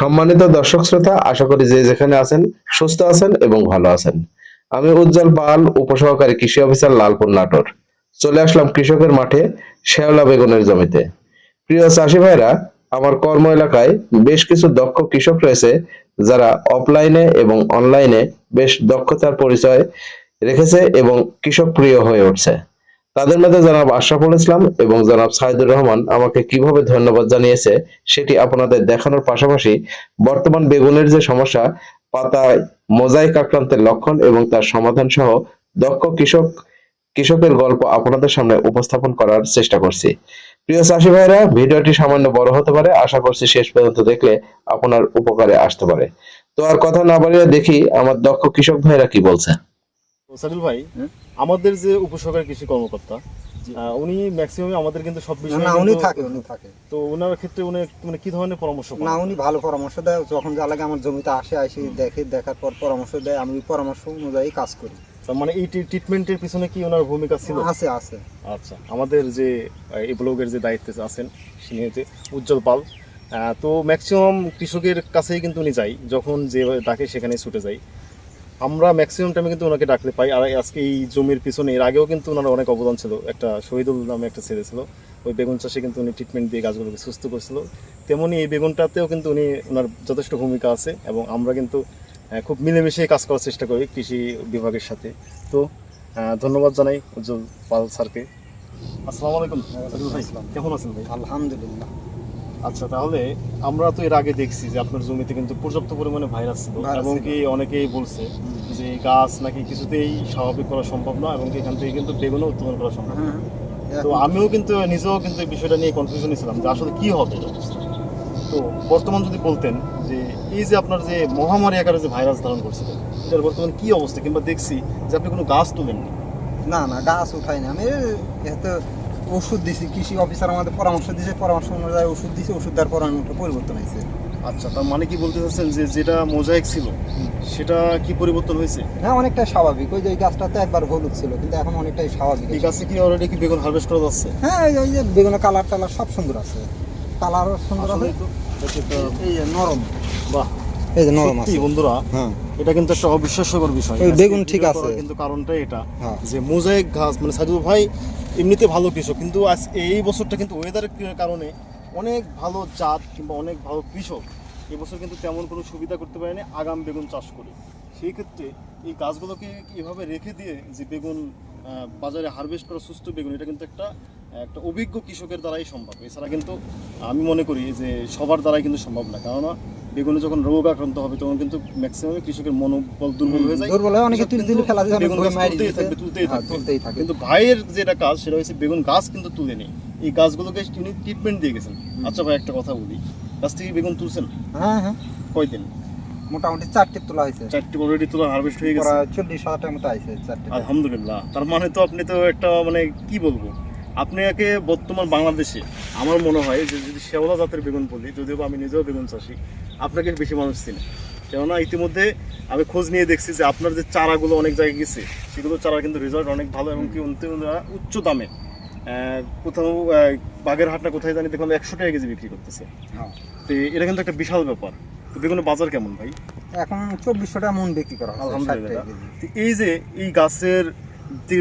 সম্মানিত দর্শক শ্রোতা, আশা করি যে যেখানে আছেন সুস্থ আছেন এবং ভালো আছেন। আমি উজ্জ্বল পাল, উপসহকারী কৃষি অফিসার লালপুর নাটোর। চলে আসলাম কৃষকের মাঠে শেওলা বেগুনের জমিতে। প্রিয় চাষি ভাইরা, আমার কর্ম এলাকায় বেশ কিছু দক্ষ কৃষক রয়েছে যারা অফলাইনে এবং অনলাইনে বেশ দক্ষতার পরিচয় রেখেছে এবং কৃষক প্রিয় হয়ে উঠছে। তাদের মধ্যে জনাব আশরাফুল ইসলাম এবং জনাব সাইদুর রহমান আমাকে কীভাবে ধন্যবাদ জানিয়েছে, সেটি আপনাদের দেখানোর পাশাপাশি বর্তমান বেগুনের যে সমস্যা, পাতায় মোজাইক আক্রান্তের লক্ষণ এবং তার সমাধান সহ দক্ষ কৃষক, কৃষকের গল্প আপনাদের সামনে উপস্থাপন করার চেষ্টা করছি। প্রিয় চাষি ভাইরা ভিডিওটি সামান্য বড় হতে পারে, আশা করছি শেষ পর্যন্ত দেখলে আপনার উপকারে আসতে পারে। তো আর কথা না বাড়িয়ে দেখি আমার দক্ষ কৃষক ভাইরা কি বলছে। সাদুল ভাই আমাদের যে উপসহকারী কৃষি কর্মকর্তা উনি ম্যাক্সিমাম আমাদের কিন্তু সব বিষয়ে না উনি থাকে উনি থাকে। তো ওনার ক্ষেত্রে উনি মানে কি ধরনের পরামর্শ না উনি ভালো পরামর্শ দেয়। যখন যা লাগে আমার জমিতে আসে আসে দেখে দেখার পর পরামর্শ দেয়। আমি পরামর্শ অনুযায়ী কাজ করি। মানে এই ট্রিটমেন্টের পিছনে কি ওনার ভূমিকা ছিল? আছে আছে। আচ্ছা আমাদের যে এই ব্লগের যে দায়িত্বে আছেন তিনি হচ্ছে উজ্জ্বল পাল। তো ম্যাক্সিমাম কৃষকের কাছেই কিন্তু উনি যাই যখন যে ডাকে সেখানে ছুটে যাই আমরা ম্যাক্সিমাম টাইমে কিন্তু ওনাকে ডাকতে পাই। আর আজকে এই জমির পিছনে এর আগেও কিন্তু ওনার অনেক অবদান ছিল। একটা শহীদুল নামে একটা ছেলে ছিল। ওই বেগুন চাষে কিন্তু উনি ট্রিটমেন্ট দিয়ে গাছগুলোকে সুস্থ করছিল। তেমনি এই বেগুনটাতেও কিন্তু উনি ওনার যথেষ্ট ভূমিকা আছে এবং আমরা কিন্তু খুব মিলেমিশে কাজ করার চেষ্টা করি কৃষি বিভাগের সাথে। তো ধন্যবাদ জানাই উজ্জ্বল পাল স্যারকে। আসসালামু আলাইকুম। ভাই কেমন আছেন ভাই? আলহামদুলিল্লাহ। আচ্ছা তাহলে আমরা তো এর আগে দেখছি যে আপনার জমিতে কিন্তু পর্যাপ্ত পরিমাণে ভাইরাস ছিল এবং কি অনেকেই বলছে যে গাছ নাকি কিছুতেই স্বাভাবিক করা সম্ভব না এবং এখান থেকে কিন্তু বেগুনও উৎপাদন করা সম্ভব না। হ্যাঁ তো আমিও কিন্তু নিজেও কিন্তু এই বিষয়টা নিয়ে কনফিউশন ছিলাম যে আসলে কি হবে তো বর্তমান যদি বলতেন যে এই যে আপনার যে মহামারী আকারে যে ভাইরাস ধারণ করছিল এটার বর্তমান কি অবস্থা? কিংবা দেখছি যে আপনি কোনো গাছ তুলেননি। না না গাছ উঠাই না আমি এত ওষুধ দিছি কৃষি অফিসার আমাদের পরামর্শ দিয়েছে পরামর্শ অনুযায়ী ওষুধ দিছে ওষুধ দেওয়ার পর অনেকটা পরিবর্তন হয়েছে আচ্ছা তার মানে কি বলতে চাচ্ছেন যে যেটা মোজাইক ছিল সেটা কি পরিবর্তন হয়েছে? হ্যাঁ অনেকটাই স্বাভাবিক। ওই যে ওই গাছটাতে একবার হলুদ ছিল কিন্তু এখন অনেকটাই স্বাভাবিক। এই গাছে কি অলরেডি কি বেগুন হারভেস্ট করা যাচ্ছে? হ্যাঁ এই যে- ওই যে বেগুনের কালার টালার সব সুন্দর আছে। কালারও সুন্দর আছে। তো এই যে নরম। বাহ। এই যে নরম আছে। বন্ধুরা হ্যাঁ। এটা কিন্তু একটা অবিশ্বাস্যকর বিষয়। বেগুন ঠিক আছে। কিন্তু কারণটা এটা হ্যাঁ। যে মোজাইক ঘাস মানে সাইদুল ভাই এমনিতে ভালো কৃষক, কিন্তু আজ এই বছরটা কিন্তু ওয়েদারের কারণে অনেক ভালো জাত কিংবা অনেক ভালো কৃষক এই বছর কিন্তু তেমন কোনো সুবিধা করতে পারেনি আগাম বেগুন চাষ করে। সেই ক্ষেত্রে এই গাছগুলোকে এভাবে রেখে দিয়ে যে বেগুন বাজারে হারভেস্ট করা সুস্থ বেগুন, এটা কিন্তু একটা একটা অভিজ্ঞ কৃষকের দ্বারাই সম্ভব। এছাড়া কিন্তু আমি মনে করি যে সবার দ্বারাই কিন্তু সম্ভব না। কেননা বেগুনে যখন রোগ আক্রান্ত হবে তখন কিন্তু ম্যাক্সিমাম কৃষকের মনোবল দুর্বল হয়ে যায়। দুর্বল হয়। অনেকে তুলে ফেলা যায় বেগুন তুলতেই থাকবে, তুলতেই হ্যাঁ, থাকবে। তুলতেই থাকে। কিন্তু ভাইয়ের যেটা কাজ সেটা হচ্ছে বেগুন গাছ কিন্তু তুলে নেই। এই গাছগুলোকে তিনি ট্রিটমেন্ট দিয়ে গেছেন। আচ্ছা ভাই একটা কথা বলি। গাছ থেকে বেগুন তুলছেন? হ্যাঁ হ্যাঁ। কয়দিন? মোটামুটি চারটে তোলা হয়েছে। চারটি অলরেডি তোলা হারভেস্ট হয়ে গেছে। চল্লিশ হাজার মতো আইছে চারটে। আলহামদুলিল্লাহ। তার মানে তো আপনি তো একটা মানে কি বলব? আপনাকে বর্তমান বাংলাদেশে আমার মনে হয় যে যদি শেওলা জাতের বেগুন বলি যদিও আমি নিজেও বেগুন চাষি আপনাকে বেশি মানুষ চিনে। কেননা ইতিমধ্যে আমি খোঁজ নিয়ে দেখছি যে আপনার যে চারাগুলো অনেক জায়গায় গেছে সেগুলো চারা কিন্তু রেজাল্ট অনেক ভালো এবং কি উচ্চ দামে। কোথাও আহ, বাগের হাটটা কোথায় জানি দেখলাম একশো টাকা কেজি বিক্রি করতেছে। হ্যাঁ। তো এটা কিন্তু একটা বিশাল ব্যাপার। তো বেগুনের বাজার কেমন ভাই? এখন চব্বিশশো টাকা মন বিক্রি করা আলহামদুলিল্লাহ। এই যে এই গাছের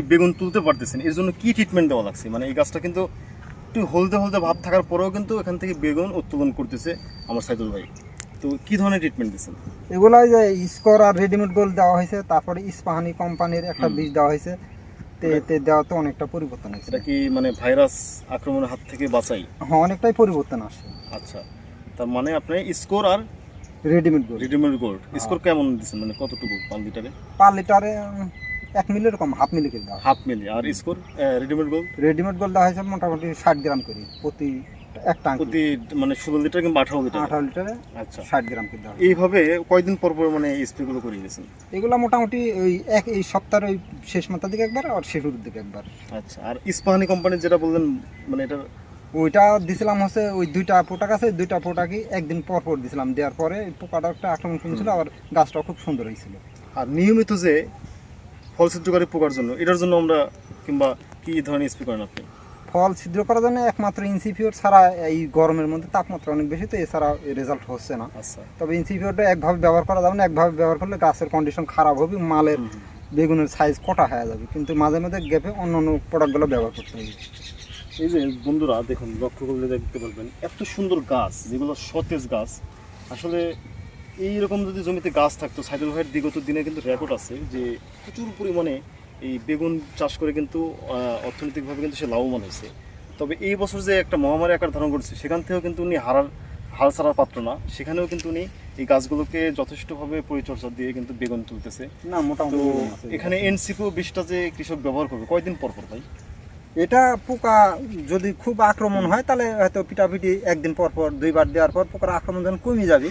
বেগুন তুলতে পারতেছেন এর জন্য কি ট্রিটমেন্ট দেওয়া লাগছে? মানে এই গাছটা কিন্তু একটু হলদে হলদে ভাব থাকার পরেও কিন্তু এখান থেকে বেগুন উত্তোলন করতেছে আমার সাইদুল ভাই। তো কি ধরনের ট্রিটমেন্ট দিচ্ছেন এগুলাই যে স্কোর আর রেডিমেড গোল দেওয়া হয়েছে তারপরে ইস্পাহানি কোম্পানির একটা বীজ দেওয়া হয়েছে তে এতে দেওয়াতে অনেকটা পরিবর্তন হয়েছে। এটা কি মানে ভাইরাস আক্রমণের হাত থেকে বাঁচাই? হ্যাঁ অনেকটাই পরিবর্তন আসছে। আচ্ছা তার মানে আপনি স্কোর আর রেডিমেড গোল। রেডিমেড গোল্ড হ্যাঁ। স্কোর কেমন দিচ্ছেন মানে কতটুকু পার লিটারে? পার লিটারে এক মিলি এরকম হাফ মিলি করে দেওয়া। হাফ মিলি আর score readymade gold readymade goal দেওয়া হয়েছে মোটামুটি ষাট গ্রাম করে প্রতি এক টাঙ্কি প্রতি মানে ষোলো লিটার কিংবা আঠারো লিটার? আঠারো লিটারে আচ্ছা। ষাট গ্রাম এইভাবে কয়দিন পর পর মানে স্প্রেগুলো করে গেছেন এগুলো মোটামুটি ওই এক এই সপ্তাহের ওই শেষ মাথার দিকে একবার আর শেষের দিকে একবার। আচ্ছা আর ইস্পাহানি কোম্পানির যেটা বললেন মানে এটা ওইটা দিছিলাম হচ্ছে ওই দুইটা পোটাক আছে দুইটা একদিন পর পর দিছিলাম। দেওয়ার পরে পোকাটা একটা আক্রমণ করেছিল আর গাছটা খুব সুন্দর হয়েছিল। আর নিয়মিত যে ফল পোকার জন্য এটার জন্য আমরা কিংবা কি ধরনের স্প্রে করেন আপনি? ফল ছিদ্র করার জন্য একমাত্র ইনসিপিওর ছাড়া এই গরমের মধ্যে তাপমাত্রা অনেক বেশি তো এছাড়া রেজাল্ট হচ্ছে না। আচ্ছা। তবে ইনসিপিওরটা একভাবে ব্যবহার করা যাবে না একভাবে ব্যবহার করলে গাছের কন্ডিশন খারাপ হবে মালের বেগুনের সাইজ কটা হয়ে যাবে কিন্তু মাঝে মাঝে গ্যাপে অন্য অন্য প্রোডাক্টগুলো ব্যবহার করতে হবে। এই যে বন্ধুরা দেখুন লক্ষ্য করলে দেখতে পারবেন এত সুন্দর গাছ যেগুলো সতেজ গাছ আসলে এইরকম যদি জমিতে গাছ থাকতো সাইদুল ভাইয়ের বিগত দিনে কিন্তু রেকর্ড আছে যে প্রচুর পরিমাণে এই বেগুন চাষ করে কিন্তু অর্থনৈতিকভাবে কিন্তু সে লাভবান হয়েছে। তবে এই বছর যে একটা মহামারী আকার ধারণ করছে সেখান থেকেও কিন্তু উনি হারার হাল ছাড়ার পাত্র না। সেখানেও কিন্তু উনি এই গাছগুলোকে যথেষ্টভাবে পরিচর্যা দিয়ে কিন্তু বেগুন তুলতেছে। না মোটামুটি এখানে এনসিপিও বিষটা যে কৃষক ব্যবহার করবে কয়দিন পর পর ভাই? এটা পোকা যদি খুব আক্রমণ হয় তাহলে হয়তো পিটাপিটি একদিন পর পর দুইবার দেওয়ার পর পোকার আক্রমণ যখন কমে যাবে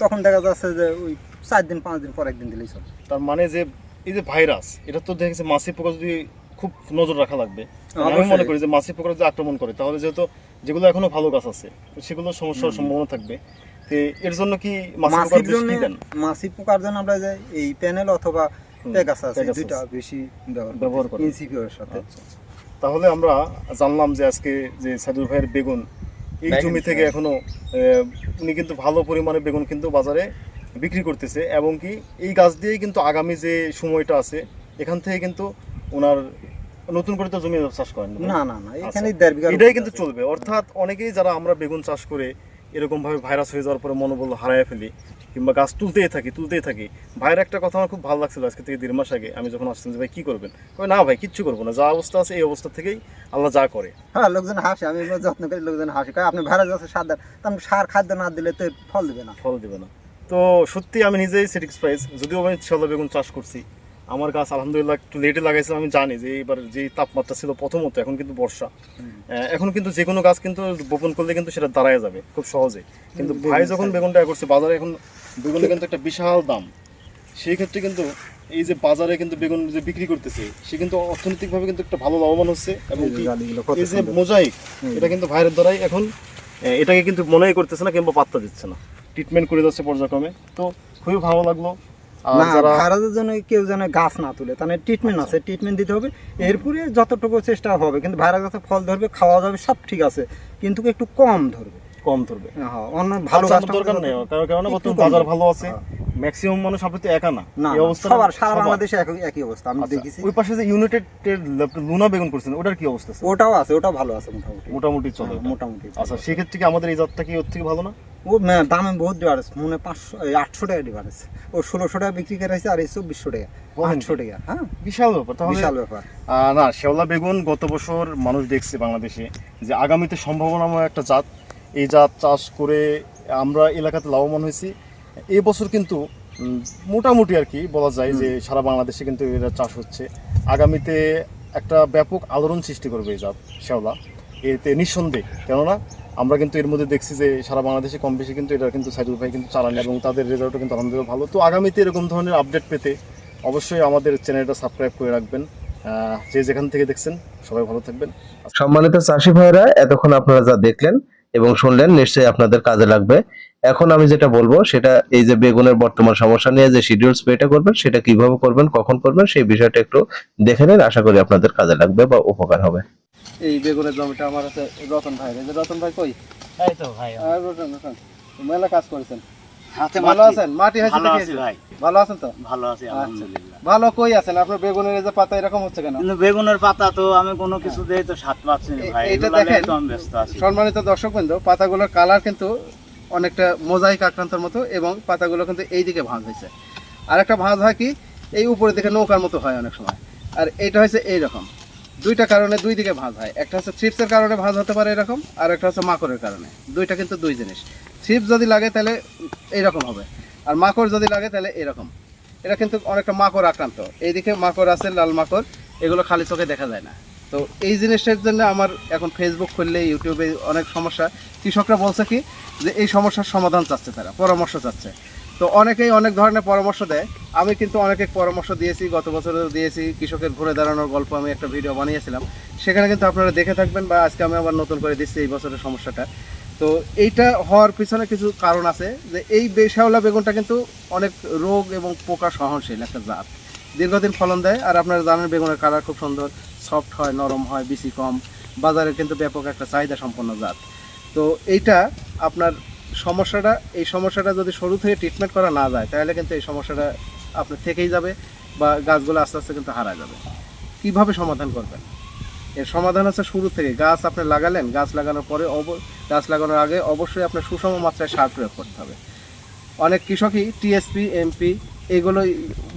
তখন দেখা যাচ্ছে যে ওই চার দিন পাঁচ দিন পর একদিন দিলেই চলে। তার মানে যে এই যে ভাইরাস এটা তো দেখেছে মাছি পোকা যদি খুব নজর রাখা লাগবে আমি মনে করি যে মাছি পোকা যদি আক্রমণ করে তাহলে যেহেতু যেগুলো এখনও ভালো গাছ আছে সেগুলো সমস্যার সম্ভাবনা থাকবে তো এর জন্য কি মাছি জন্য মাছি পোকার জন্য আমরা যে এই প্যানেল অথবা পেগাস আছে। দুইটা বেশি ব্যবহার করি। ইনসিপিওর সাথে আচ্ছা। তাহলে আমরা জানলাম যে আজকে যে সাদুর ভাইয়ের বেগুন এই জমি থেকে। এখনও উনি কিন্তু ভালো পরিমাণে বেগুন কিন্তু বাজারে বিক্রি করতেছে এবং কি এই গাছ দিয়েই কিন্তু আগামী যে সময়টা আছে এখান থেকে কিন্তু ওনার নতুন করে তো জমি চাষ করেন না? না না? না এখানে এটাই কিন্তু চলবে। অর্থাৎ অনেকেই যারা আমরা বেগুন চাষ করে এরকম ভাবে ভাইরাস হয়ে যাওয়ার পরে মনোবল হারায় ফেলি কিংবা গাছ তুলতেই থাকি তুলতেই থাকি ভাইয়ের একটা কথা আমার খুব ভালো লাগছিল আজকে থেকে দেড় মাস আগে। আমি যখন আসছিলাম যে ভাই কি করবেন? কই না ভাই কিচ্ছু করব না। যা অবস্থা আছে এই অবস্থা থেকেই আল্লাহ যা করে। হ্যাঁ লোকজন হাসে আমি যত্ন করি লোকজন হাসে। আপনি ভাইরাস যাচ্ছে সার দেন। সার খাদ্য না দিলে তো ফল দিবে না। ফল দিবে না। তো সত্যি আমি নিজেই স্যাটিসফাইড যদিও আমি ছোলা বেগুন চাষ করছি। আমার গাছ আলহামদুলিল্লাহ একটু লেটে লাগাইছিলাম আমি জানি যে এবার যে তাপমাত্রা ছিল প্রথমত এখন কিন্তু বর্ষা। এখন কিন্তু যে কোনো গাছ কিন্তু বপন করলে কিন্তু সেটা দাঁড়ায় যাবে খুব সহজে। কিন্তু ভাই যখন। বেগুনটা করছে বাজারে এখন বেগুনের কিন্তু একটা বিশাল দাম। সেই ক্ষেত্রে কিন্তু এই যে বাজারে কিন্তু বেগুন যে বিক্রি করতেছে সে কিন্তু অর্থনৈতিকভাবে কিন্তু একটা ভালো লাভবান হচ্ছে এবং এই যে। মোজাইক এটা কিন্তু ভাইয়ের দ্বারাই এখন এটাকে কিন্তু মনেই করতেছে না কিংবা পাত্তা দিচ্ছে না। ট্রিটমেন্ট করে যাচ্ছে পর্যায়ক্রমে। তো খুবই ভালো লাগল। আর না যারা ভাইরাসের জন্য কেউ যেন গাছ না তুলে তাহলে ট্রিটমেন্ট আছে ট্রিটমেন্ট দিতে হবে। এরপরে যতটুকু চেষ্টা হবে কিন্তু ভাইরাস গাছে ফল ধরবে খাওয়া যাবে সব ঠিক আছে। কিন্তু একটু কম ধরবে। কম ধরবে। হ্যাঁ অন্য ভালো ভালো দরকার নেই কারণ কারণ একটু বাজার ভালো আছে হ্যাঁ। ম্যাক্সিমাম মানুষ আপনি তো একা না। না এই অবস্থা সবার সারা বাংলাদেশে একই একই অবস্থা আমি দেখেছি। ওই পাশে যে ইউনাইটেড লুনা বেগুন করছেন ওটার কি অবস্থা ওটাও আছে ওটাও ভালো আছে মোটামুটি। মোটামুটি চলে হ্যাঁ, মোটামুটি আচ্ছা সেক্ষেত্রে কি আমাদের এই জাতটা কি ওর থেকে ভালো না? ও মে- দামে বহুত ডিফারেন্স মনে পাঁচশো আটশো টাকা ডিফারেন্স ও ষোলোশো টাকা বিক্রি করে আছে আর এই চব্বিশশো টাকা। বলেন আটশো টাকা হ্যাঁ। বিশাল ব্যাপার তাহলে বিশাল ব্যাপার। না শেওলা বেগুন গত বছর মানুষ দেখছে বাংলাদেশে যে আগামীতে সম্ভাবনাময় একটা জাত। এই জাত চাষ করে আমরা এলাকাতে লাভবান হয়েছি। এই বছর কিন্তু মোটামুটি আর কি বলা যায় যে সারা বাংলাদেশে কিন্তু এটা চাষ হচ্ছে। আগামীতে একটা ব্যাপক আলোড়ন সৃষ্টি করবে এই জাত শেওলা এতে নিঃসন্দেহ। কেননা, আমরা কিন্তু এর মধ্যে দেখছি যে সারা বাংলাদেশে কম বেশি কিন্তু এটা কিন্তু সাইদুল ভাই কিন্তু চালান এবং তাদের রেজাল্টও কিন্তু আলহামদুলিল্লাহ ভালো। তো আগামীতে এরকম ধরনের আপডেট পেতে অবশ্যই আমাদের চ্যানেলটা সাবস্ক্রাইব করে রাখবেন। যে যেখান থেকে দেখছেন, সবাই ভালো থাকবেন। সম্মানিত চাষি ভাইরা এতক্ষণ আপনারা যা দেখলেন এবং শুনলেন নিশ্চয়ই আপনাদের কাজে লাগবে। এখন আমি যেটা বলব, সেটা এই যে বেগুনের বর্তমান সমস্যা নিয়ে যে শিডিউল স্প্রেটা করবেন, সেটা কীভাবে করবেন, কখন করবেন, সেই বিষয়টা একটু দেখে নিন। আশা করি আপনাদের কাজে লাগবে বা উপকার হবে। এই বেগুনের জমিটা আমার আছে রতন ভাই এই যে রতন ভাই কই? এই তো ভাই। আর রতন রতন। মেলা কাজ করেছেন। হাতে ভালো আছেন? মাটি হয়েছে ভালো আছি ভাই। ভালো আছেন তো? ভালো আছি আলহামদুলিল্লাহ। ভালো কই আছেন? আপনার বেগুনের এই যে পাতা এরকম হচ্ছে কেন? কিন্তু বেগুনের পাতা তো আমি কোনো কিছু তো সাত পাচ্ছি না ভাই। নিয়ে দেখেন। তো আমি ব্যস্ত আছি। সম্মানিত দর্শক বৃন্দ পাতাগুলোর কালার কিন্তু অনেকটা মোজাইক আক্রান্তর মতো এবং পাতাগুলো কিন্তু এই দিকে ভাঁজ হয়েছে। আর একটা ভাঁজ হয় কি? এই উপরে দিকে নৌকার মতো হয় অনেক সময়। আর এইটা হচ্ছে এই রকম দুইটা কারণে দুই দিকে ভাঁজ হয়। একটা হচ্ছে থ্রিপসের কারণে ভাঁজ হতে পারে এরকম, আর একটা হচ্ছে মাকড়ের কারণে। দুইটা কিন্তু দুই জিনিস। থ্রিপস যদি লাগে তাহলে এইরকম হবে, আর মাকড় যদি লাগে তাহলে এরকম। এটা কিন্তু অনেকটা মাকড় আক্রান্ত। এইদিকে মাকড় আছে, লাল মাকড়, এগুলো খালি চোখে দেখা যায় না। তো এই জিনিসটার জন্য আমার এখন ফেসবুক খুললে ইউটিউবে অনেক সমস্যা। কৃষকরা বলছে কি, যে এই সমস্যার সমাধান চাচ্ছে তারা, পরামর্শ চাচ্ছে। তো অনেকেই অনেক ধরনের পরামর্শ দেয়। আমি কিন্তু অনেকে পরামর্শ দিয়েছি, গত বছরও দিয়েছি, কৃষকের ঘুরে দাঁড়ানোর গল্প আমি একটা ভিডিও বানিয়েছিলাম। সেখানে কিন্তু আপনারা দেখে থাকবেন বা আজকে আমি আবার নতুন করে দিচ্ছি এই বছরের সমস্যাটা। তো এইটা হওয়ার পিছনে কিছু কারণ আছে যে এই বেশাওলা বেগুনটা কিন্তু অনেক রোগ এবং পোকা সহনশীল একটা জাত। দীর্ঘদিন ফলন দেয় আর আপনারা জানেন বেগুনের কালার খুব সুন্দর, সফট হয়, নরম হয়, বেশি কম। বাজারে কিন্তু ব্যাপক একটা চাহিদা সম্পন্ন জাত। তো এইটা আপনার সমস্যাটা, এই সমস্যাটা যদি শুরু থেকে ট্রিটমেন্ট করা না যায়, তাহলে কিন্তু এই সমস্যাটা আপনার থেকেই যাবে বা গাছগুলো আস্তে আস্তে কিন্তু হারা যাবে। কীভাবে সমাধান করবেন? এর সমাধান হচ্ছে শুরু থেকে। গাছ আপনি লাগালেন, গাছ লাগানোর পরে অব, গাছ লাগানোর আগে অবশ্যই আপনার সুষম মাত্রায় সার প্রয়োগ করতে হবে। অনেক কৃষকই টিএসপি এমপি এগুলোই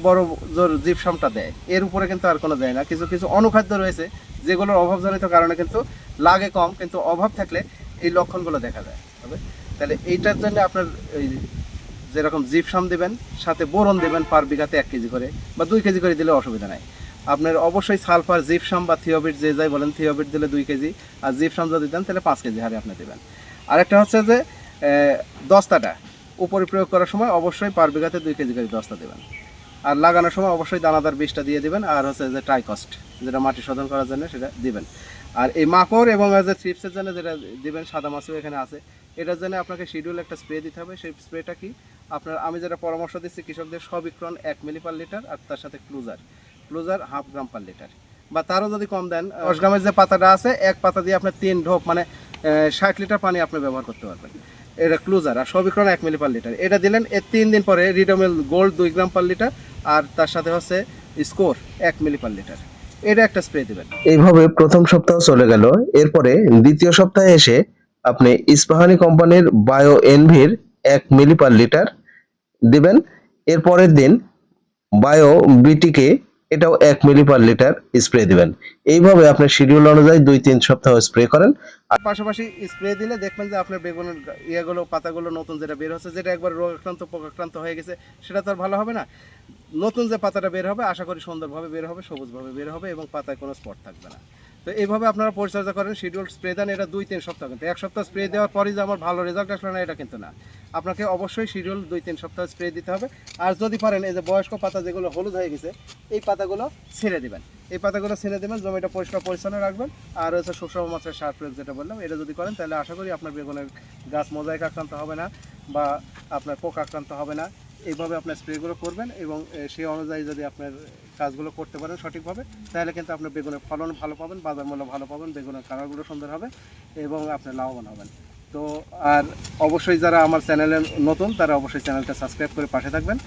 বড় জোর জিপসামটা দেয়। এর উপরে কিন্তু আর কোনো দেয় না। কিছু কিছু অনুখাদ্য রয়েছে, যেগুলোর অভাবজনিত কারণে কিন্তু লাগে কম, কিন্তু অভাব থাকলে এই লক্ষণগুলো দেখা যায়। তবে তাহলে এইটার জন্য আপনার এই যেরকম জিপসাম দেবেন, সাথে বোরন দেবেন পার বিঘাতে এক কেজি করে বা দুই কেজি করে দিলে অসুবিধা নাই। আপনার অবশ্যই সালফার জিপসাম বা থিওবিট যে যাই বলেন, থিওবিট দিলে দুই কেজি আর জিপসাম যদি দেন, তাহলে পাঁচ কেজি হারে আপনি দেবেন। আরেকটা হচ্ছে যে দস্তাটা উপরে প্রয়োগ করার সময় অবশ্যই পার বিঘাতে দুই কেজি করে দস্তা দেবেন। আর লাগানোর সময় অবশ্যই দানাদার বীজটা দিয়ে দিবেন আর হচ্ছে যে ট্রাইকস্ট যেটা মাটি শোধন করার জন্য সেটা দিবেন। আর এই মাকড় এবং যে থ্রিপসের জন্য যেটা দিবেন, সাদা মাছও এখানে আছে। এটার জন্য আপনাকে শিডিউল একটা স্প্রে দিতে হবে। সেই স্প্রেটা কি? আপনার, আমি যেটা পরামর্শ দিচ্ছি, কৃষকদের সবিক্রণ এক মিলি পার লিটার আর তার সাথে ক্লুজার ক্লুজার হাফ গ্রাম পার লিটার বা তারও যদি কম দেন দশ গ্রামের যে পাতাটা আছে, এক পাতা দিয়ে আপনার তিন ঢোপ মানে ষাট লিটার পানি আপনি ব্যবহার করতে পারবেন। এটা ক্লুজার আর সবিক্রণ এক মিলি পার লিটার এটা দিলেন এর তিন দিন পরে রিডোমিল গোল্ড দুই গ্রাম পার লিটার আর তার সাথে হচ্ছে স্কোর এক মিলি পার লিটার এটা একটা স্প্রে দেবেন। এইভাবে প্রথম সপ্তাহ চলে গেল। এরপরে দ্বিতীয় সপ্তাহে এসে আপনি ইস্পাহানি কোম্পানির বায়ো এনভির এক মিলি পার লিটার দিবেন। এরপরের দিন বায়ো বিটিকে এটাও এক মিলি পার লিটার স্প্রে দিবেন। এইভাবে আপনার শিডিউল অনুযায়ী দুই তিন সপ্তাহ স্প্রে করেন। আর পাশাপাশি স্প্রে দিলে দেখবেন যে আপনার বেগুনের ইয়েগুলো, পাতাগুলো নতুন যেটা বের হচ্ছে, যেটা একবার রোগাক্রান্ত, পোকাক্রান্ত হয়ে গেছে, সেটা তো আর ভালো হবে না। নতুন যে পাতাটা বের হবে, আশা করি সুন্দরভাবে বের হবে, সবুজভাবে বের হবে এবং পাতায় কোনো স্পট থাকবে না। তো এইভাবে আপনারা পরিচর্যা করেন শিডিউল স্প্রে দেন, এটা দুই তিন সপ্তাহ কিন্তু। এক সপ্তাহ স্প্রে দেওয়ার পরই যে আমার ভালো রেজাল্ট আসলো না, এটা কিন্তু না। আপনাকে অবশ্যই শিডিউল দুই তিন সপ্তাহ স্প্রে দিতে হবে। আর যদি পারেন, এই যে বয়স্ক পাতা যেগুলো হলুদ হয়ে গেছে, এই পাতাগুলো ছেড়ে দিবেন। এই পাতাগুলো ছেড়ে দেবেন, জমিটা পরিষ্কার পরিচ্ছন্ন রাখবেন। আর হচ্ছে সুষম মাছের সার প্রয়োগ যেটা বললাম, এটা যদি করেন, তাহলে আশা করি আপনার বেগুনের গাছ মোজাইক আক্রান্ত হবে না বা আপনার পোকা আক্রান্ত হবে না। এইভাবে আপনার স্প্রেগুলো করবেন এবং সেই অনুযায়ী যদি আপনার কাজগুলো করতে পারেন সঠিকভাবে, তাহলে কিন্তু আপনার বেগুনের ফলন ভালো পাবেন, বাজার মূল্য ভালো পাবেন, বেগুনের কালারগুলো সুন্দর হবে এবং আপনি লাভবান হবেন। তো, আর অবশ্যই যারা আমার চ্যানেলে নতুন, তারা অবশ্যই চ্যানেলটা সাবস্ক্রাইব করে পাশে থাকবেন।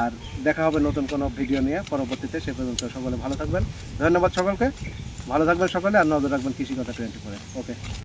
আর দেখা হবে নতুন কোনো ভিডিও নিয়ে, পরবর্তীতে সে পর্যন্ত সকলে ভালো থাকবেন। ধন্যবাদ সকলকে। ভালো থাকবেন সকলে, আর নজর রাখবেন কৃষি কথা টোয়েন্টি ফোরে। ওকে।